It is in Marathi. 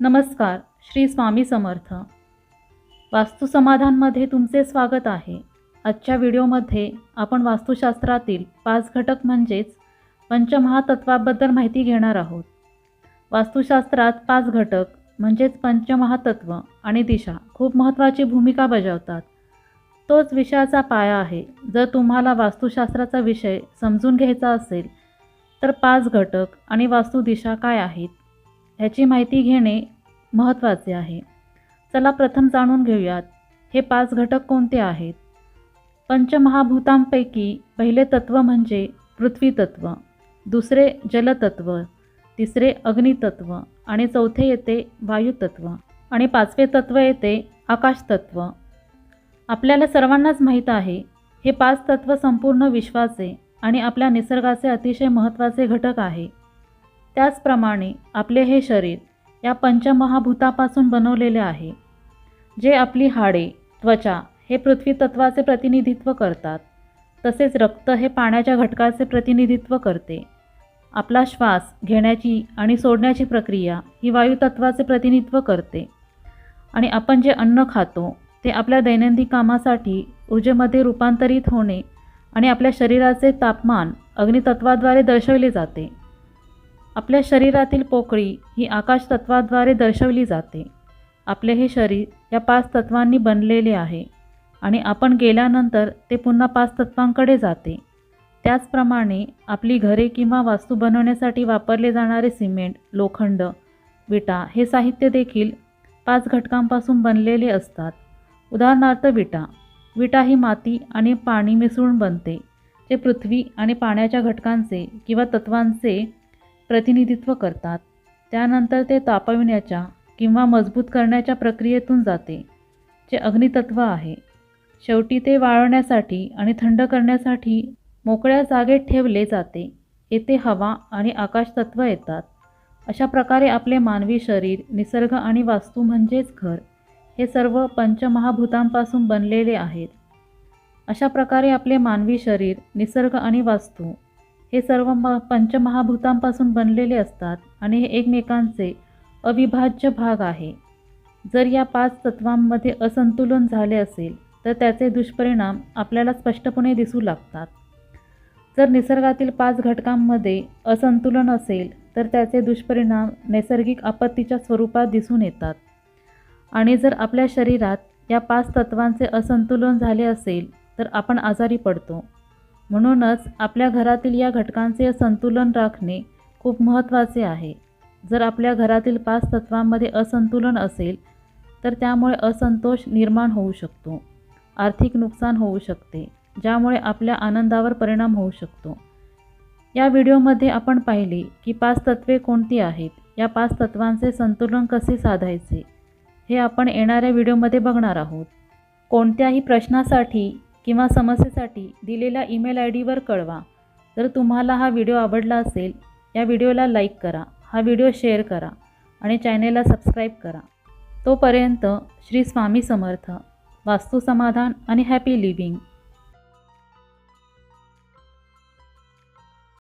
नमस्कार श्री स्वामी समर्थ. वास्तुसमाधानमध्ये तुमचे स्वागत आहे. आजच्या व्हिडिओमध्ये आपण वास्तुशास्त्रातील पाच घटक म्हणजेच पंचमहातत्वाबद्दल माहिती घेणार आहोत. वास्तुशास्त्रात पाच घटक म्हणजेच पंचमहातत्व आणि दिशा खूप महत्त्वाची भूमिका बजावतात. तोच विषयाचा पाया आहे. जर तुम्हाला वास्तुशास्त्राचा विषय समजून घ्यायचा असेल तर पाच घटक आणि वास्तुदिशा काय आहेत? ह्याची माहिती घेणे महत्त्वाचे आहे. चला प्रथम जाणून घेऊयात हे पाच घटक कोणते आहेत? पंचमहाभूतांपैकी पहिले तत्व म्हणजे पृथ्वी तत्व दुसरे जलतत्व तिसरे अग्नितत्व आणि चौथे येते वायुतत्व आणि पाचवे तत्व येते आकाशतत्व आपल्याला सर्वांनाच माहीत आहे हे पाच तत्व संपूर्ण विश्वाचे आणि आपल्या निसर्गाचे अतिशय महत्त्वाचे घटक आहे. त्याचप्रमाणे आपले हे शरीर या पंचमहाभूतापासून बनवलेले आहे जे आपली हाडे त्वचा हे पृथ्वी तत्वाचे प्रतिनिधित्व करतात तसेच रक्त हे पाण्याच्या घटकाचे प्रतिनिधित्व करते. आपला श्वास घेण्याची आणि सोडण्याची प्रक्रिया ही वायुतत्वाचे प्रतिनिधित्व करते. आणि आपण जे अन्न खातो ते आपल्या दैनंदिन कामासाठी ऊर्जेमध्ये रूपांतरित होणे आणि आपल्या शरीराचे तापमान अग्नितत्वाद्वारे दर्शवले जाते. आपल्या शरीरातील पोकळी ही आकाश तत्वाद्वारे दर्शवली जाते. आपले हे शरीर या पाच तत्वांनी बनलेले आहे आणि आपण गेल्यानंतर ते पुन्हा पाच तत्वांकडे जाते. त्याचप्रमाणे आपली घरे किंवा वास्तू बनवण्यासाठी वापरले जाणारे सिमेंट लोखंड विटा हे साहित्य देखील पाच घटकांपासून बनलेले असतात. उदाहरणार्थ विटा. विटा ही माती आणि पाणी मिसळून बनते जे पृथ्वी आणि पाण्याच्या घटकांचे किंवा तत्वांचे प्रतिनिधित्व करतात. त्यानंतर ते तापविण्याच्या किंवा मजबूत करण्याच्या प्रक्रियेतून जाते जे अग्नितत्व आहे. शेवटी ते वाळवण्यासाठी आणि थंड करण्यासाठी मोकळ्या जागेत ठेवले जाते. येथे हवा आणि आकाशतत्व येतात. अशा प्रकारे आपले मानवी शरीर निसर्ग आणि वास्तू म्हणजेच घर हे सर्व पंचमहाभूतांपासून बनलेले आहेत. अशा प्रकारे आपले मानवी शरीर निसर्ग आणि वास्तू हे सर्व म पंचमहाभूतांपासून बनलेले असतात आणि हे एकमेकांचे अविभाज्य भाग आहे. जर या पाच तत्वांमध्ये असंतुलन झाले असेल तर त्याचे दुष्परिणाम आपल्याला स्पष्टपणे दिसू लागतात. जर निसर्गातील पाच घटकांमध्ये असंतुलन असेल तर त्याचे दुष्परिणाम नैसर्गिक आपत्तीच्या स्वरूपात दिसून येतात. आणि जर आपल्या शरीरात या पाच तत्वांचे असंतुलन झाले असेल तर आपण आजारी पडतो. म्हणूनच आपल्या घरातील या घटकांचे संतुलन राखणे खूप महत्त्वाचे आहे. जर आपल्या घरातील पाच तत्वांमध्ये असंतुलन असेल तर त्यामुळे असंतोष निर्माण होऊ शकतो. आर्थिक नुकसान होऊ शकते ज्यामुळे आपल्या आनंदावर परिणाम होऊ शकतो. या व्हिडिओमध्ये आपण पाहिले की पाच तत्वे कोणती आहेत या पाच तत्वांचे संतुलन कसे साधायचे हे आपण येणाऱ्या व्हिडिओमध्ये बघणार आहोत. कोणत्याही प्रश्नासाठी किंवा समस्येसाठी दिलेल्या ईमेल आय डीवर कळवा. जर तुम्हाला हा व्हिडिओ आवडला असेल या व्हिडिओला लाईक करा हा व्हिडिओ शेअर करा आणि चॅनेलला सबस्क्राईब करा. तोपर्यंत श्री स्वामी समर्थ वास्तुसमाधान आणि हॅपी लिव्हिंग.